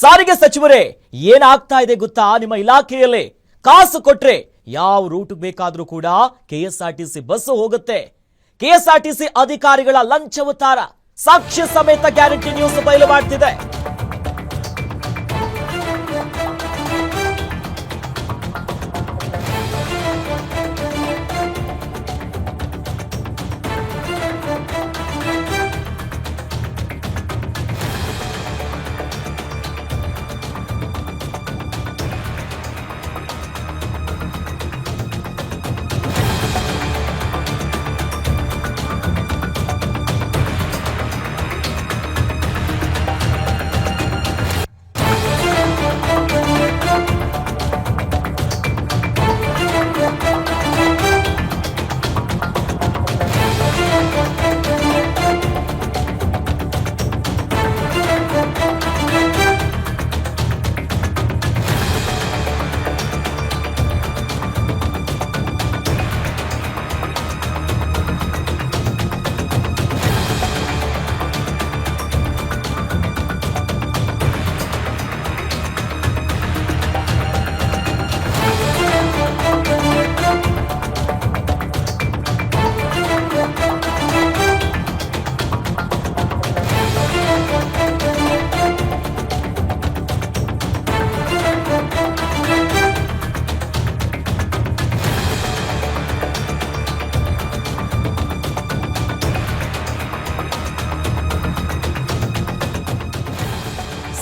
ಸಾರಿಗೆ ಸಚಿವರೇ, ಏನಾಗ್ತಾ ಇದೆ ಗೊತ್ತಾ? ನಿಮ್ಮ ಇಲಾಖೆಯಲ್ಲಿ ಕಾಸು ಕೊಟ್ರೆ ಯಾವ ರೂಟ್ ಬೇಕಾದ್ರೂ ಕೂಡ ಕೆಎಸ್ಆರ್ಟಿಸಿ ಬಸ್ ಹೋಗುತ್ತೆ. ಸಿ ಅಧಿಕಾರಿಗಳ ಲಂಚವತಾರ ಸಾಕ್ಷ್ಯ ಸಮೇತ ಗ್ಯಾರಂಟಿ ನ್ಯೂಸ್ ಬಯಲು ಮಾಡ್ತಿದೆ.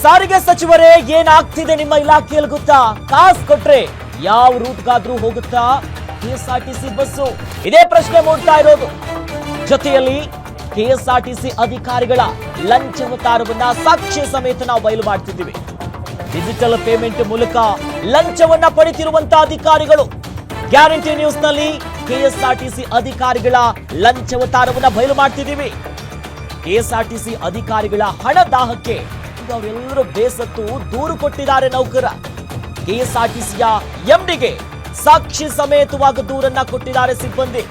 ಸಾರಿಗೆ ಸಚಿವರೇ, ಏನಾಗ್ತಿದೆ ನಿಮ್ಮ ಇಲಾಖೆಯಲ್ಲಿ ಗೊತ್ತಾ? ಕಾಸ್ ಕೊಟ್ರೆ ಯಾವ ರೂಟ್ಗಾದ್ರೂ ಹೋಗುತ್ತಾ? KSRTC bus. ಇದೇ ಪ್ರಶ್ನೆ ಮೂಡ್ತಾ ಇರೋದು. ಜೊತೆಯಲ್ಲಿ ಕೆಎಸ್ಆರ್ಟಿಸಿ ಅಧಿಕಾರಿಗಳ ಲಂಚವತಾರವನ್ನ ಸಾಕ್ಷ್ಯ ಸಮೇತ ನಾವು ಬಯಲು ಮಾಡ್ತಿದ್ದೀವಿ. ಡಿಜಿಟಲ್ ಪೇಮೆಂಟ್ ಮೂಲಕ ಲಂಚವನ್ನ ಪಡಿತಿರುವಂತ ಅಧಿಕಾರಿಗಳು. ಗ್ಯಾರಂಟಿ ನ್ಯೂಸ್ನಲ್ಲಿ ಕೆಎಸ್ಆರ್ಟಿಸಿ ಅಧಿಕಾರಿಗಳ ಲಂಚವತಾರವನ್ನ ಬಯಲು ಮಾಡ್ತಿದ್ದೀವಿ. ಕೆಎಸ್ಆರ್ಟಿಸಿ ಅಧಿಕಾರಿಗಳ ಹಣ ದಾಹಕ್ಕೆ ಈಗ ಅವರೆಲ್ಲರೂ ಬೇಸತ್ತು ದೂರು ಕೊಟ್ಟಿದ್ದಾರೆ ನೌಕರ. ಕೆಎಸ್ಆರ್ಟಿಸಿಯ ಎಂಡಿಗೆ ಸಾಕ್ಷಿ ಸಮೇತವಾಗಿ ದೂರನ್ನ ಕೊಟ್ಟಿದ್ದಾರೆ ಸಿಬ್ಬಂದಿ.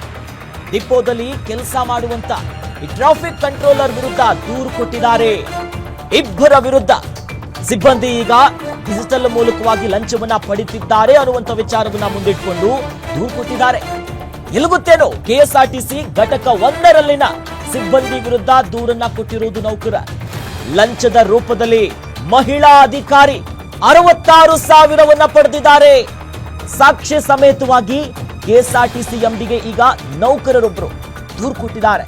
ಡಿಪೋದಲ್ಲಿ ಕೆಲಸ ಮಾಡುವಂತ ಈ ಟ್ರಾಫಿಕ್ ಕಂಟ್ರೋಲರ್ ವಿರುದ್ಧ ದೂರು ಕೊಟ್ಟಿದ್ದಾರೆ. ಇಬ್ಬರ ವಿರುದ್ಧ ಸಿಬ್ಬಂದಿ ಈಗ ಡಿಜಿಟಲ್ ಮೂಲಕವಾಗಿ ಲಂಚವನ್ನ ಪಡಿತಿದ್ದಾರೆ ಅನ್ನುವಂತ ವಿಚಾರವನ್ನ ಮುಂದಿಟ್ಕೊಂಡು ದೂರು ಕೊಟ್ಟಿದ್ದಾರೆ. ಎಲಗುತ್ತೇನೋ ಕೆಎಸ್ಆರ್ಟಿಸಿ ಘಟಕ ಒಂದರಲ್ಲಿನ ಸಿಬ್ಬಂದಿ ವಿರುದ್ಧ ದೂರನ್ನ ಕೊಟ್ಟಿರುವುದು ನೌಕರ. ಲಂಚದ ರೂಪದಲ್ಲಿ ಮಹಿಳಾ ಅಧಿಕಾರಿ ಅರವತ್ತಾರು ಸಾವಿರವನ್ನ ಪಡೆದಿದ್ದಾರೆ. ಸಾಕ್ಷ್ಯ ಸಮೇತವಾಗಿ ಕೆಎಸ್ಆರ್ಟಿಸಿ ಎಂಡಿಗೆ ಈಗ ನೌಕರರೊಬ್ಬರು ದೂರು ಕೊಟ್ಟಿದ್ದಾರೆ.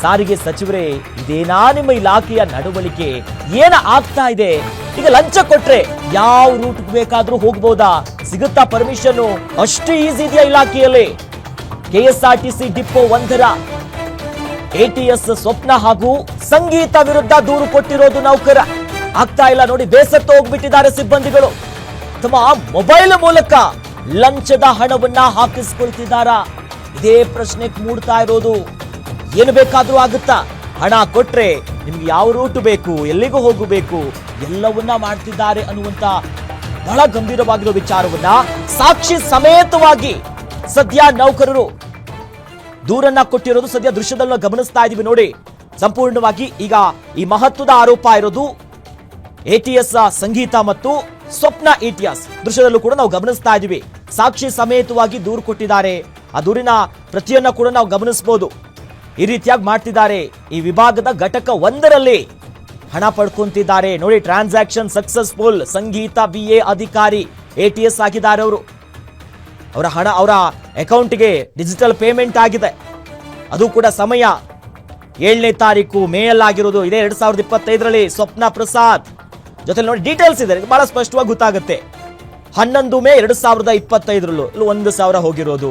ಸಾರಿಗೆ ಸಚಿವರೇ, ಇದೇನಾ ನಿಮ್ಮ ಇಲಾಖೆಯ ನಡವಳಿಕೆ? ಏನ ಆಗ್ತಾ ಇದೆ? ಈಗ ಲಂಚ ಕೊಟ್ರೆ ಯಾವ ರೂಟ್ ಬೇಕಾದ್ರೂ ಹೋಗ್ಬೋದಾ? ಸಿಗುತ್ತಾ ಪರ್ಮಿಷನ್ ಅಷ್ಟು ಈಸಿ ಇದೆಯಾ ಇಲಾಖೆಯಲ್ಲಿ? ಕೆಎಸ್ಆರ್ಟಿಸಿ ಡಿಪೋ ಒಂದರ ಎಟಿಎಸ್ ಸ್ವಪ್ನ ಹಾಗೂ ಸಂಗೀತ ವಿರುದ್ಧ ದೂರು ಕೊಟ್ಟಿರೋದು ನೌಕರ. ಆಗ್ತಾ ಇಲ್ಲ ನೋಡಿ, ಬೇಸತ್ತು ಹೋಗ್ಬಿಟ್ಟಿದ್ದಾರೆ ಸಿಬ್ಬಂದಿಗಳು. ತಮ್ಮ ಮೊಬೈಲ್ ಮೂಲಕ ಲಂಚದ ಹಣವನ್ನ ಹಾಕಿಸ್ಕೊಳ್ತಿದ್ದಾರ? ಇದೇ ಪ್ರಶ್ನೆ ಮೂಡ್ತಾ ಇರೋದು. ಏನು ಬೇಕಾದ್ರೂ ಆಗುತ್ತಾ? ಹಣ ಕೊಟ್ರೆ ನಿಮ್ಗೆ ಯಾವ ರೂಟ್ ಬೇಕು, ಎಲ್ಲಿಗೂ ಹೋಗಬೇಕು, ಎಲ್ಲವನ್ನ ಮಾಡ್ತಿದ್ದಾರೆ ಅನ್ನುವಂತ ಬಹಳ ಗಂಭೀರವಾಗಿರೋ ವಿಚಾರವನ್ನ ಸಾಕ್ಷಿ ಸಮೇತವಾಗಿ ಸದ್ಯ ನೌಕರರು ದೂರನ್ನ ಕೊಟ್ಟಿರೋದು ಸದ್ಯ ದೃಶ್ಯದಲ್ಲೂ ಗಮನಿಸ್ತಾ ಇದೀವಿ ನೋಡಿ. ಸಂಪೂರ್ಣವಾಗಿ ಈಗ ಈ ಮಹತ್ವದ ಆರೋಪ ಇರೋದು ಎಟಿಎಸ್ ಸಂಗೀತ ಮತ್ತು ಸ್ವಪ್ನ ಎಟಿಎಸ್ ದೃಶ್ಯದಲ್ಲೂ ಕೂಡ ನಾವು ಗಮನಿಸ್ತಾ ಇದೀವಿ. ಸಾಕ್ಷಿ ಸಮೇತವಾಗಿ ದೂರು ಕೊಟ್ಟಿದ್ದಾರೆ. ಆ ದೂರಿನ ಪ್ರತಿಯನ್ನ ಕೂಡ ನಾವು ಗಮನಿಸಬಹುದು ಈ ರೀತಿಯಾಗಿ ಮಾಡ್ತಿದ್ದಾರೆ. ಈ ವಿಭಾಗದ ಘಟಕ ಒಂದರಲ್ಲಿ ಹಣ ಪಡ್ಕೊಂತಿದ್ದಾರೆ. ನೋಡಿ transaction successful Sangeetha B A ಅಧಿಕಾರಿ ಎಟಿಎಸ್ ಆಗಿದ್ದಾರೆ ಅವರು. ಅವರ ಹಣ ಅವರ ಅಕೌಂಟ್ಗೆ ಡಿಜಿಟಲ್ ಪೇಮೆಂಟ್ ಆಗಿದೆ. ಅದು ಕೂಡ ಸಮಯ. ಏಳನೇ ತಾರೀಕು ಮೇ ಅಲ್ಲಾಗಿರೋದು ಇದೇ ಎರಡ್ ಸಾವಿರದ ಇಪ್ಪತ್ತೈದರಲ್ಲಿ ಸ್ವಪ್ನ ಪ್ರಸಾದ್. ಜೊತೆ ನೋಡಿ ಡೀಟೇಲ್ಸ್ ಇದೆ, ಬಹಳ ಸ್ಪಷ್ಟವಾಗಿ ಗೊತ್ತಾಗುತ್ತೆ. ಹನ್ನೊಂದು ಮೇ ಎರಡು ಸಾವಿರದ ಇಪ್ಪತ್ತೈದರಲ್ಲೂ, ಇಲ್ಲಿ ಒಂದು ಸಾವಿರ ಹೋಗಿರೋದು.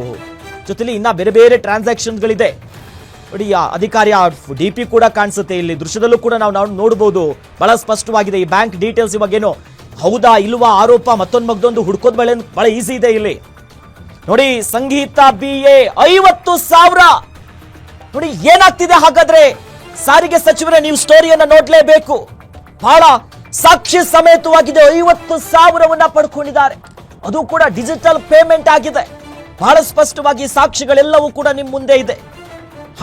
ಜೊತೆಲಿ ಇನ್ನ ಬೇರೆ ಬೇರೆ ಟ್ರಾನ್ಸಾಕ್ಷನ್ಗಳಿದೆ ನೋಡಿ, ಆ ಅಧಿಕಾರಿ ಡಿ ಪಿ ಕೂಡ ಕಾಣಿಸುತ್ತೆ ಇಲ್ಲಿ. ದೃಶ್ಯದಲ್ಲೂ ಕೂಡ ನಾವು ನಾವು ನೋಡಬಹುದು ಬಹಳ ಸ್ಪಷ್ಟವಾಗಿದೆ ಈ ಬ್ಯಾಂಕ್ ಡೀಟೇಲ್ಸ್ ಇವಾಗೇನು. ಹೌದಾ, ಇಲ್ವಾ, ಆರೋಪ ಮತ್ತೊಂದು ಮಗ್ದೊಂದು ಹುಡ್ಕೋದ್ ಬಳೆ, ಬಹಳ ಈಸಿ ಇದೆ ಇಲ್ಲಿ. ನೋಡಿ, ಸಂಗೀತ ಬಿ ಎ ಐವತ್ತು ಸಾವಿರ. ನೋಡಿ, ಏನಾಗ್ತಿದೆ ಹಾಗಾದ್ರೆ? ಸಾರಿಗೆ ಸಚಿವರ, ನೀವು ಸ್ಟೋರಿಯನ್ನ ನೋಡ್ಲೇಬೇಕು. ಬಹಳ ಸಾಕ್ಷಿ ಸಮೇತವಾಗಿದೆ, ಐವತ್ತು ಸಾವಿರವನ್ನ ಪಡ್ಕೊಂಡಿದ್ದಾರೆ. ಅದು ಕೂಡ ಡಿಜಿಟಲ್ ಪೇಮೆಂಟ್ ಆಗಿದೆ. ಬಹಳ ಸ್ಪಷ್ಟವಾಗಿ ಸಾಕ್ಷಿಗಳೆಲ್ಲವೂ ಕೂಡ ನಿಮ್ ಮುಂದೆ ಇದೆ.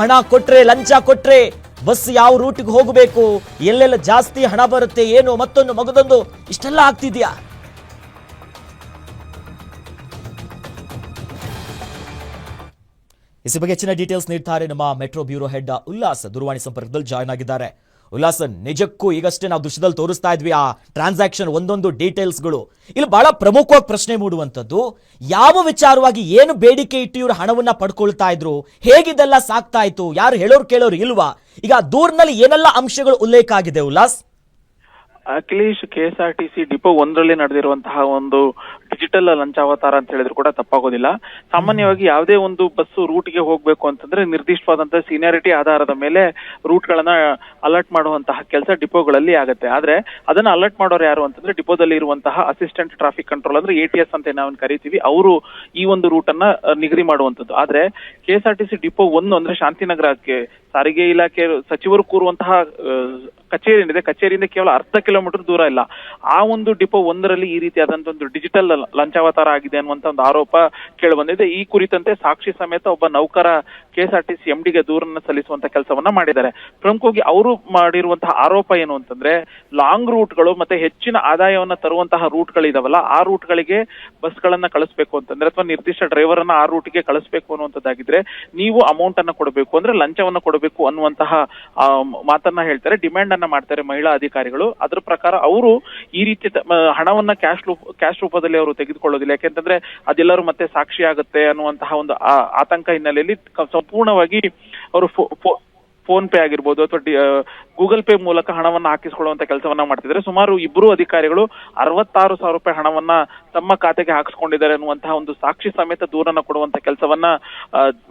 ಹಣ ಕೊಟ್ರೆ, ಲಂಚ ಕೊಟ್ರೆ, ಬಸ್ ಯಾವ ರೂಟ್ಗೆ ಹೋಗಬೇಕು, ಎಲ್ಲೆಲ್ಲ ಜಾಸ್ತಿ ಹಣ ಬರುತ್ತೆ, ಏನು ಮತ್ತೊಂದು ಮಗದೊಂದು, ಇಷ್ಟೆಲ್ಲ ಆಗ್ತಿದ್ಯಾ? ಇಸಿ ಬಗ್ಗೆ ಹೆಚ್ಚಿನ ಡೀಟೇಲ್ಸ್ ನೀಡ್ತಾರೆ ನಮ್ಮ ಮೆಟ್ರೋ ಬ್ಯೂರೋ ಹೆಡ್ ಉಲ್ಲಾಸ್ ದೂರವಾಣಿ ಸಂಪರ್ಕದಲ್ಲಿ ಜಾಯ್ನ್ ಆಗಿದ್ದಾರೆ. ಉಲ್ಲಾಸ್, ನಿಜಕ್ಕೂ ಈಗಷ್ಟೇ ನಾವು ದೃಶ್ಯದಲ್ಲಿ ತೋರಿಸ್ತಾ ಇದ್ವಿ ಆ ಟ್ರಾನ್ಸಾಕ್ಷನ್ ಒಂದೊಂದು ಡೀಟೇಲ್ಸ್ಗಳು ಇಲ್ಲಿ ಬಹಳ ಪ್ರಮುಖವಾಗಿ ಪ್ರಶ್ನೆ ಮೂಡುವಂಥದ್ದು, ಯಾವ ವಿಚಾರವಾಗಿ ಏನು ಬೇಡಿಕೆ ಇಟ್ಟು ಇವರು ಹಣವನ್ನ ಪಡ್ಕೊಳ್ತಾ ಇದ್ರು, ಹೇಗಿದೆಲ್ಲ ಸಾಕ್ತಾ ಇತ್ತು, ಯಾರು ಹೇಳೋರು ಕೇಳೋರು ಇಲ್ವಾ? ಈಗ ದೂರ್ನಲ್ಲಿ ದೂರಿನಲ್ಲಿ ಏನೆಲ್ಲ ಅಂಶಗಳು ಉಲ್ಲೇಖ ಆಗಿದೆ ಉಲ್ಲಾಸ್? ಅಖಿಲೇಶ್ ಕೆಎಸ್ಆರ್ಟಿಸಿ ಡಿಪೋ ಒಂದರಲ್ಲಿ ನಡೆದಿರುವಂತಹ ಒಂದು ಡಿಜಿಟಲ್ ಲಂಚಾವತಾರ ಅಂತ ಹೇಳಿದ್ರು ಕೂಡ ತಪ್ಪಾಗೋದಿಲ್ಲ. ಸಾಮಾನ್ಯವಾಗಿ ಯಾವುದೇ ಒಂದು ಬಸ್ ರೂಟ್ಗೆ ಹೋಗ್ಬೇಕು ಅಂತಂದ್ರೆ ನಿರ್ದಿಷ್ಟವಾದಂತಹ ಸೀನಿಯಾರಿಟಿ ಆಧಾರದ ಮೇಲೆ ರೂಟ್ ಗಳನ್ನ ಅಲರ್ಟ್ ಮಾಡುವಂತಹ ಕೆಲಸ ಡಿಪೋಗಳಲ್ಲಿ ಆಗುತ್ತೆ. ಆದ್ರೆ ಅದನ್ನ ಅಲರ್ಟ್ ಮಾಡೋರು ಯಾರು ಅಂತಂದ್ರೆ ಡಿಪೋದಲ್ಲಿ ಇರುವಂತಹ ಅಸಿಸ್ಟೆಂಟ್ ಟ್ರಾಫಿಕ್ ಕಂಟ್ರೋಲ್ ಅಂದ್ರೆ ಎ ಟಿ ಎಸ್ ಅಂತ ನಾವು ಕರಿತೀವಿ. ಅವರು ಈ ಒಂದು ರೂಟ್ ಅನ್ನ ನಿಗದಿ ಮಾಡುವಂತದ್ದು ಆದ್ರೆ ಕೆಎಸ್ಆರ್ಟಿಸಿ ಡಿಪೋ ಒಂದು ಅಂದ್ರೆ ಶಾಂತಿನಗರಕ್ಕೆ, ಸಾರಿಗೆ ಇಲಾಖೆ ಸಚಿವರು ಕೂರುವಂತಹ ಕಚೇರಿ ಏನಿದೆ, ಕಚೇರಿಯಿಂದ ಕೇವಲ ಅರ್ಧ ಕಿಲೋಮೀಟರ್ ದೂರ ಇಲ್ಲ. ಆ ಒಂದು ಡಿಪೋ ಒಂದರಲ್ಲಿ ಈ ರೀತಿಯಾದಂತ ಒಂದು ಡಿಜಿಟಲ್ ಲಂಚಾವತಾರ ಆಗಿದೆ ಅನ್ನುವಂತ ಒಂದು ಆರೋಪ ಕೇಳಿ ಬಂದಿದೆ. ಈ ಕುರಿತಂತೆ ಸಾಕ್ಷಿ ಸಮೇತ ಒಬ್ಬ ನೌಕರ ಕೆಎಸ್ಆರ್ಟಿಸಿ ಎಂಡಿಗೆ ದೂರನ್ನ ಸಲ್ಲಿಸುವಂತ ಕೆಲಸವನ್ನ ಮಾಡಿದ್ದಾರೆ. ಪ್ರಮುಖವಾಗಿ ಅವರು ಮಾಡಿರುವಂತಹ ಆರೋಪ ಏನು ಅಂತಂದ್ರೆ ಲಾಂಗ್ ರೂಟ್ಗಳು ಮತ್ತೆ ಹೆಚ್ಚಿನ ಆದಾಯವನ್ನ ತರುವಂತಹ ರೂಟ್ಗಳಿದಾವಲ್ಲ ಆ ರೂಟ್ಗಳಿಗೆ ಬಸ್ಗಳನ್ನ ಕಳಿಸ್ಬೇಕು ಅಂತಂದ್ರೆ ಅಥವಾ ನಿರ್ದಿಷ್ಟ ಡ್ರೈವರ್ ಅನ್ನ ಆ ರೂಟ್ಗೆ ಕಳಿಸ್ಬೇಕು ಅನ್ನುವಂಥದ್ದಾಗಿದ್ರೆ ನೀವು ಅಮೌಂಟ್ ಅನ್ನ ಕೊಡಬೇಕು ಅಂದ್ರೆ ಲಂಚವನ್ನ ಕೊಡಬೇಕು ಅನ್ನುವಂತಹ ಮಾತನ್ನ ಹೇಳ್ತಾರೆ. ಡಿಮ್ಯಾಂಡ್ ಅನ್ನ ಮಾಡ್ತಾರೆ ಮಹಿಳಾ ಅಧಿಕಾರಿಗಳು. ಅದ್ರ ಪ್ರಕಾರ ಅವರು ಈ ರೀತಿ ಹಣವನ್ನ ಕ್ಯಾಶ್ ಕ್ಯಾಶ್ ರೂಪದಲ್ಲಿ ಅವರು ತೆಗೆದುಕೊಳ್ಳೋದಿಲ್ಲ. ಯಾಕೆಂತಂದ್ರೆ ಅದೆಲ್ಲರೂ ಮತ್ತೆ ಸಾಕ್ಷಿ ಆಗುತ್ತೆ ಅನ್ನುವಂತಹ ಒಂದು ಆತಂಕ ಹಿನ್ನೆಲೆಯಲ್ಲಿ ಸಂಪೂರ್ಣವಾಗಿ ಅವರು ಫೋನ್ ಪೇ ಆಗಿರ್ಬೋದು ಅಥವಾ ಗೂಗಲ್ ಪೇ ಮೂಲಕ ಹಣವನ್ನು ಹಾಕಿಸಿಕೊಳ್ಳುವಂತ ಕೆಲಸವನ್ನ ಮಾಡ್ತಿದ್ದಾರೆ. ಸುಮಾರು ಇಬ್ಬರು ಅಧಿಕಾರಿಗಳು ಅರವತ್ತಾರು ಸಾವಿರ ರೂಪಾಯಿ ಹಣವನ್ನ ತಮ್ಮ ಖಾತೆಗೆ ಹಾಕಿಸ್ಕೊಂಡಿದ್ದಾರೆ ಅನ್ನುವಂತಹ ಒಂದು ಸಾಕ್ಷಿ ಸಮೇತ ದೂರನ್ನ ಕೊಡುವಂತ ಕೆಲಸವನ್ನ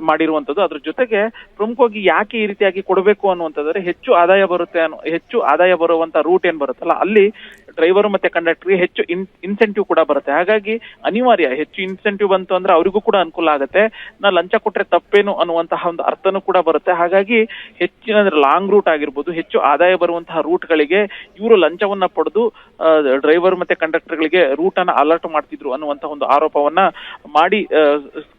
ಮಾಡಿರುವಂತದ್ದು. ಅದ್ರ ಜೊತೆಗೆ ಪ್ರಮುಖವಾಗಿ ಯಾಕೆ ಈ ರೀತಿಯಾಗಿ ಕೊಡಬೇಕು ಅನ್ನುವಂಥದ್ರೆ ಹೆಚ್ಚು ಆದಾಯ ಬರುತ್ತೆ ಅನ್ನೋ, ಹೆಚ್ಚು ಆದಾಯ ಬರುವಂತ ರೂಟ್ ಏನ್ ಬರುತ್ತಲ್ಲ, ಅಲ್ಲಿ ಡ್ರೈವರ್ ಮತ್ತೆ ಕಂಡಕ್ಟರ್ಗೆ ಹೆಚ್ಚು ಇನ್ಸೆಂಟಿವ್ ಕೂಡ ಬರುತ್ತೆ. ಹಾಗಾಗಿ ಅನಿವಾರ್ಯ, ಹೆಚ್ಚು ಇನ್ಸೆಂಟಿವ್ ಬಂತು ಅಂದ್ರೆ ಅವರಿಗೂ ಕೂಡ ಅನುಕೂಲ ಆಗುತ್ತೆ. ನಾ ಲಂಚ ಕೊಟ್ರೆ ತಪ್ಪೇನು ಅನ್ನುವಂತಹ ಒಂದು ಅರ್ಥನೂ ಕೂಡ ಬರುತ್ತೆ. ಹಾಗಾಗಿ ಹೆಚ್ಚಿನ ಲಾಂಗ್ ರೂಟ್ ಆಗಿರ್ಬೋದು ಹೆಚ್ಚು ಆದಾಯ ಬರುವಂತಹ ರೂಟ್ಗಳಿಗೆ ಇವರು ಲಂಚವನ್ನ ಪಡೆದು ಡ್ರೈವರ್ ಮತ್ತೆ ಕಂಡಕ್ಟರ್ಗಳಿಗೆ ರೂಟ್ ಅನ್ನ ಅಲರ್ಟ್ ಮಾಡ್ತಿದ್ರು ಅನ್ನುವಂತಹ ಒಂದು ಆರೋಪವನ್ನ ಮಾಡಿ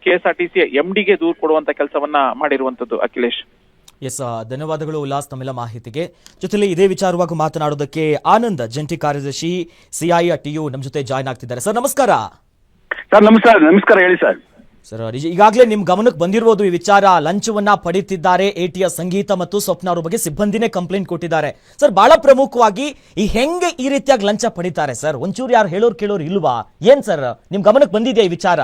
ಕೆಎಸ್ಆರ್ಟಿಸಿ ಎಂ ಡಿಗೆ ದೂರು ಕೊಡುವಂತ ಕೆಲಸವನ್ನ ಮಾಡಿರುವಂತದ್ದು ಅಖಿಲೇಶ್. ಎಸ್ ಧನ್ಯವಾದಗಳು ಉಲ್ಲಾಸ್ ತಮ್ಮೆಲ್ಲ ಮಾಹಿತಿಗೆ. ಜೊತೆಲಿ ಇದೇ ವಿಚಾರವಾಗಿ ಮಾತನಾಡೋದಕ್ಕೆ ಆನಂದ್ ಜಂಟಿ ಕಾರ್ಯದರ್ಶಿ ಸಿಐಆರ್ ಟಿಯು ನಮ್ಮ ಜೊತೆ ಜಾಯ್ನ್ ಆಗ್ತಿದ್ದಾರೆ. ಸರ್ ನಮಸ್ಕಾರ. ಸರ್ ನಮಸ್ಕಾರ ನಮಸ್ಕಾರ ಹೇಳಿ ಸರ್ ಸರ್ ಈಗಾಗಲೇ ನಿಮ್ ಗಮನಕ್ಕೆ ಬಂದಿರಬಹುದು ಈ ವಿಚಾರ. ಲಂಚವನ್ನ ಪಡೆಯುತ್ತಿದ್ದಾರೆ ಎಟಿಯ ಸಂಗೀತ ಮತ್ತು ಸ್ವಪ್ನ ಅವ್ರ ಬಗ್ಗೆ ಸಿಬ್ಬಂದಿನೇ ಕಂಪ್ಲೇಂಟ್ ಕೊಟ್ಟಿದ್ದಾರೆ. ಸರ್ ಬಹಳ ಪ್ರಮುಖವಾಗಿ ಈ ಹೆಂಗೆ ಈ ರೀತಿಯಾಗಿ ಲಂಚ ಪಡಿತಾರೆ? ಸರ್ ಒಂಚೂರು ಯಾರು ಹೇಳೋರು ಕೇಳೋರು ಇಲ್ವಾ? ಏನ್ ಸರ್ ನಿಮ್ ಗಮನಕ್ಕೆ ಬಂದಿದೆಯಾ ಈ ವಿಚಾರ?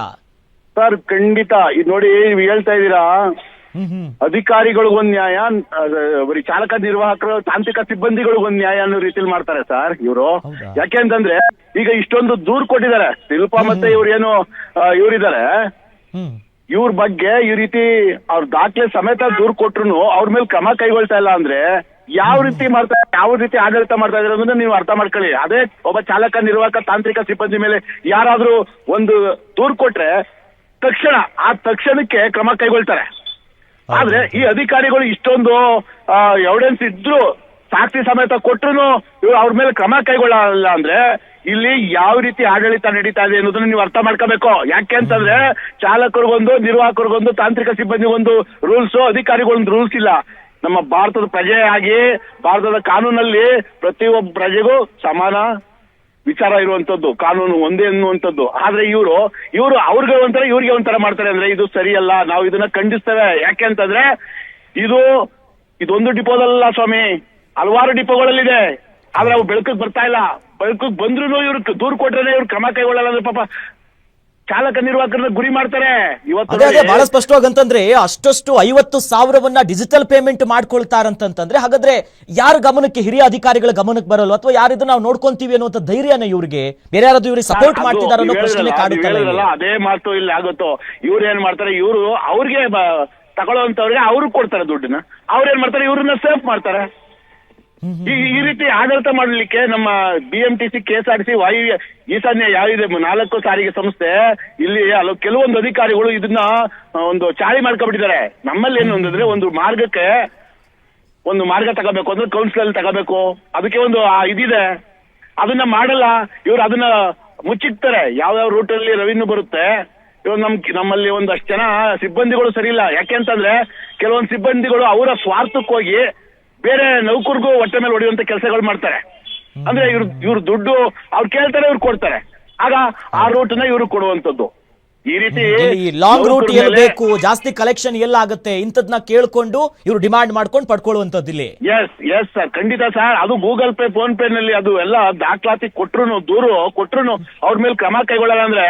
ಸರ್ ಖಂಡಿತ. ಇದು ನೋಡಿ ನೀವು ಹೇಳ್ತಾ ಇದ್ದೀರಾ? ಅಧಿಕಾರಿಗಳಿಗೊಂದ್ ನ್ಯಾಯ ಬರೀ ಚಾಲಕ ನಿರ್ವಾಹಕರು ತಾಂತ್ರಿಕ ಸಿಬ್ಬಂದಿಗಳಿಗೊಂದ್ ನ್ಯಾಯ ಅನ್ನೋ ರೀತಿಲಿ ಮಾಡ್ತಾರೆ ಸರ್ ಇವರು? ಯಾಕೆ ಅಂತಂದ್ರೆ ಈಗ ಇಷ್ಟೊಂದು ದೂರ್ ಕೊಟ್ಟಿದ್ದಾರೆ. ಶಿಲ್ಪ ಮತ್ತೆ ಇವ್ರು ಏನು ಇವರಿದ್ದಾರೆ. ಇವ್ರ ಬಗ್ಗೆ ಈ ರೀತಿ ಅವ್ರ ದಾಖಲೆ ಸಮೇತ ದೂರ್ ಕೊಟ್ರು ಅವ್ರ ಮೇಲೆ ಕ್ರಮ ಕೈಗೊಳ್ತಾ ಇಲ್ಲ ಅಂದ್ರೆ ಯಾವ ರೀತಿ ಮಾಡ್ತಾ ಯಾವ ರೀತಿ ಆಡಳಿತ ಮಾಡ್ತಾ ಇದ್ರೆ ಅನ್ನೋದನ್ನ ನೀವು ಅರ್ಥ ಮಾಡ್ಕೊಳ್ಳಿ. ಅದೇ ಒಬ್ಬ ಚಾಲಕ ನಿರ್ವಾಹಕ ತಾಂತ್ರಿಕ ಸಿಬ್ಬಂದಿ ಮೇಲೆ ಯಾರಾದ್ರೂ ಒಂದು ದೂರ್ ಕೊಟ್ರೆ ತಕ್ಷಣ ಆ ತಕ್ಷಣಕ್ಕೆ ಕ್ರಮ ಕೈಗೊಳ್ತಾರೆ. ಆದ್ರೆ ಈ ಅಧಿಕಾರಿಗಳು ಇಷ್ಟೊಂದು ಎವಿಡೆನ್ಸ್ ಇದ್ರು ಸಾಕ್ಷಿ ಸಮೇತ ಕೊಟ್ರು ಇವ್ರು ಅವ್ರ ಮೇಲೆ ಕ್ರಮ ಕೈಗೊಳ್ಳಲ್ಲ ಅಂದ್ರೆ ಇಲ್ಲಿ ಯಾವ ರೀತಿ ಆಡಳಿತ ನಡೀತಾ ಇದೆ ಅನ್ನೋದನ್ನ ನೀವು ಅರ್ಥ ಮಾಡ್ಕೋಬೇಕು. ಯಾಕೆ ಅಂತಂದ್ರೆ ಚಾಲಕರಿಗೊಂದು, ನಿರ್ವಾಹಕರಿಗೊಂದು, ತಾಂತ್ರಿಕ ಸಿಬ್ಬಂದಿಗೊಂದು ರೂಲ್ಸ್ ಅಧಿಕಾರಿಗೊಂದು ರೂಲ್ಸ್ ಇಲ್ಲ. ನಮ್ಮ ಭಾರತದ ಪ್ರಜೆಯಾಗಿ ಭಾರತದ ಕಾನೂನಲ್ಲಿ ಪ್ರತಿಯೊಬ್ಬ ಪ್ರಜೆಗೂ ಸಮಾನ ವಿಚಾರ ಇರುವಂತದ್ದು, ಕಾನೂನು ಒಂದೇ ಅನ್ನುವಂಥದ್ದು ಆದ್ರೆ ಇವರು ಇವರು ಅವ್ರಿಗೆ ಒಂಥರ, ಇವ್ರಿಗೆ ಒಂಥರ ಮಾಡ್ತಾರೆ ಅಂದ್ರೆ ಇದು ಸರಿಯಲ್ಲ, ನಾವು ಇದನ್ನ ಖಂಡಿಸ್ತೇವೆ. ಯಾಕೆ ಅಂತಂದ್ರೆ ಇದು, ಇದೊಂದು ಡಿಪೋದಲ್ಲ ಸ್ವಾಮಿ. ಹಲವಾರು ಡಿಪೋಗಳಲ್ಲಿದೆ. ಆದ್ರೆ ಅವು ಬೆಳಕಿಗೆ ಬರ್ತಾ ಇಲ್ಲ. ಬೆಳಕಿಗೆ ಬಂದ್ರು ಇವ್ರ ದೂರ ಕೊಟ್ರೆ ಇವ್ರು ಕ್ರಮ ಕೈಗೊಳ್ಳಲ್ಲ ಅಂದ್ರೆ ಪಾಪ ಚಾಲಕ ನಿರ್ವಾಹಕರನ್ನ ಗುರಿ ಮಾಡ್ತಾರೆ. ಇವತ್ತು ಅದೇ ಅದೇ ಬಹಳ ಸ್ಪಷ್ಟವಾಗಿ ಅಂತಂದ್ರೆ ಅಷ್ಟಷ್ಟು ಐವತ್ತು ಸಾವಿರವನ್ನ ಡಿಜಿಟಲ್ ಪೇಮೆಂಟ್ ಮಾಡ್ಕೊಳ್ತಾರಂತಂದ್ರೆ ಹಾಗಾದ್ರೆ ಯಾರ ಗಮನಕ್ಕೆ ಹಿರಿಯ ಅಧಿಕಾರಿಗಳ ಗಮನಕ್ಕೆ ಬರಲ್ಲ ಅಥವಾ ಯಾರಿದ್ರು ನಾವು ನೋಡ್ಕೊಂತೀವಿ ಅನ್ನುವಂತ ಧೈರ್ಯನ ಇವ್ರಿಗೆ? ಬೇರೆ ಯಾರಾದ್ರೂ ಇವ್ರಿಗೆ ಸಪೋರ್ಟ್ ಮಾಡ್ತಿದಾರ ಅನ್ನೋ ಪ್ರಶ್ನೆ ಕಾಡುತ್ತಲ್ಲ ಅದೇ ಮಾತು ಇಲ್ಲಿ ಆಗುತ್ತೋ? ಇವ್ರು ಏನ್ ಮಾಡ್ತಾರೆ? ಇವರು ಅವ್ರಿಗೆ ತಗೊಳ್ಳೋಂತವ್ರಿಗೆ ಅವ್ರಿಗೆ ಕೊಡ್ತಾರೆ ದುಡ್ಡನ್ನ. ಅವ್ರು ಏನ್ ಮಾಡ್ತಾರೆ? ಇವ್ರನ್ನ ಸೇಫ್ ಮಾಡ್ತಾರೆ. ಈ ರೀತಿ ಆಡಳಿತ ಮಾಡಲಿಕ್ಕೆ ನಮ್ಮ B M T C K S R T C ಈಶಾನ್ಯ ಯಾವಿದೆ ನಾಲ್ಕು ಸಾರಿಗೆ ಸಂಸ್ಥೆ, ಇಲ್ಲಿ ಕೆಲವೊಂದು ಅಧಿಕಾರಿಗಳು ಇದನ್ನ ಒಂದು ಚಾಳಿ ಮಾಡ್ಕೊಂಡ್ಬಿಟ್ಟಿದ್ದಾರೆ. ನಮ್ಮಲ್ಲಿ ಏನು ಅಂದ್ರೆ ಒಂದು ಮಾರ್ಗಕ್ಕೆ ಒಂದು ಮಾರ್ಗ ತಗೋಬೇಕು ಅಂದ್ರೆ ಕೌನ್ಸಿಲ್ ಅಲ್ಲಿ ತಗೋಬೇಕು. ಅದಕ್ಕೆ ಒಂದು ಇದಿದೆ. ಅದನ್ನ ಮಾಡಲ್ಲ. ಇವ್ರು ಅದನ್ನ ಮುಚ್ಚಿಕ್ತಾರೆ ಯಾವ್ಯಾವ ರೂಟ್ ಅಲ್ಲಿ ರೆವಿನ್ಯೂ ಬರುತ್ತೆ. ಇವಾಗ ನಮ್, ನಮ್ಮಲ್ಲಿ ಒಂದಷ್ಟು ಜನ ಸಿಬ್ಬಂದಿಗಳು ಸರಿ ಇಲ್ಲ. ಯಾಕೆ ಅಂತಂದ್ರೆ, ಕೆಲವೊಂದು ಸಿಬ್ಬಂದಿಗಳು ಅವರ ಸ್ವಾರ್ಥಕ್ಕೋಗಿ ಬೇರೆ ನೌಕರಿಗೂ ಹೊಟ್ಟೆ ಮೇಲೆ ಹೊಡೆಯುವಂತ ಕೆಲಸಗಳು ಮಾಡ್ತಾರೆ. ಅಂದ್ರೆ ಇವ್ರ ಇವ್ರ ದುಡ್ಡು ಅವ್ರು ಕೇಳ್ತಾರೆ ಇವ್ರು ಕೊಡ್ತಾರೆ. ಆಗ ಆ ರೂಟ್ನ ಇವ್ರು ಕೊಡುವಂತದ್ದು ಈ ರೀತಿ ಈ ಲಾಂಗ್ ರೂಟ್ ಎಲ್ಲಿ ಬೇಕು ಜಾಸ್ತಿ ಕಲೆಕ್ಷನ್ ಎಲ್ಲಾಗುತ್ತೆ ಇಂಥದ್ನ ಕೇಳ್ಕೊಂಡು ಇವ್ರು ಡಿಮಾಂಡ್ ಮಾಡ್ಕೊಂಡು ಪಡ್ಕೊಳ್ಳುವಂತದ್ದು ಇಲ್ಲಿ. ಎಸ್ ಎಸ್ ಸರ್ ಖಂಡಿತ ಸರ್ ಅದು ಗೂಗಲ್ ಪೇ ಫೋನ್ ಪೇ ನಲ್ಲಿ ಅದು ಎಲ್ಲ ದಾಖಲಾತಿ ಕೊಟ್ರು ದೂರು ಕೊಟ್ರು ಅವ್ರ ಮೇಲೆ ಕ್ರಮ ಕೈಗೊಳ್ಳಲ್ಲ ಅಂದ್ರೆ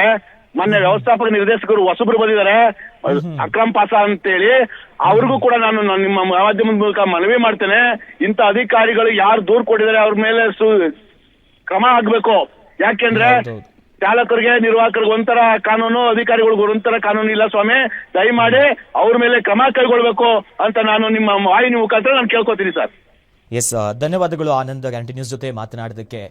ಮೊನ್ನೆ ವ್ಯವಸ್ಥಾಪಕ ನಿರ್ದೇಶಕರು ಹೊಸಬ್ರು ಬಂದಿದ್ದಾರೆ. ಅಕ್ರಮ್ ಪಾಸ ಅಂತೇಳಿ ಅವ್ರಿಗೂ ಕೂಡ ನಾನು ನಿಮ್ಮ ಮಾಧ್ಯಮದ ಮೂಲಕ ಮನವಿ ಮಾಡ್ತೇನೆ. ಇಂಥ ಅಧಿಕಾರಿಗಳು ಯಾರು ದೂರ್ ಕೊಟ್ಟಿದ್ದಾರೆ ಅವ್ರ ಮೇಲೆ ಕ್ರಮ ಆಗ್ಬೇಕು. ಯಾಕೆಂದ್ರೆ ಚಾಲಕರಿಗೆ ನಿರ್ವಾಹಕರಿಗೆ ಒಂಥರ ಕಾನೂನು ಅಧಿಕಾರಿಗಳಿಗೆ ಒಂಥರ ಕಾನೂನು ಇಲ್ಲ ಸ್ವಾಮಿ. ದಯಮಾಡಿ ಅವ್ರ ಮೇಲೆ ಕ್ರಮ ಕೈಗೊಳ್ಬೇಕು ಅಂತ ನಾನು ನಿಮ್ಮ ವಾಹಿನಿ ಮುಖಾಂತರ ನಾನು ಕೇಳ್ಕೊತೀನಿ ಸರ್. ಎಸ್ ಧನ್ಯವಾದಗಳು ಆನಂದ್ ಗ್ಯಾರಂಟಿ ನ್ಯೂಸ್ ಜೊತೆ ಮಾತನಾಡೋದಕ್ಕೆ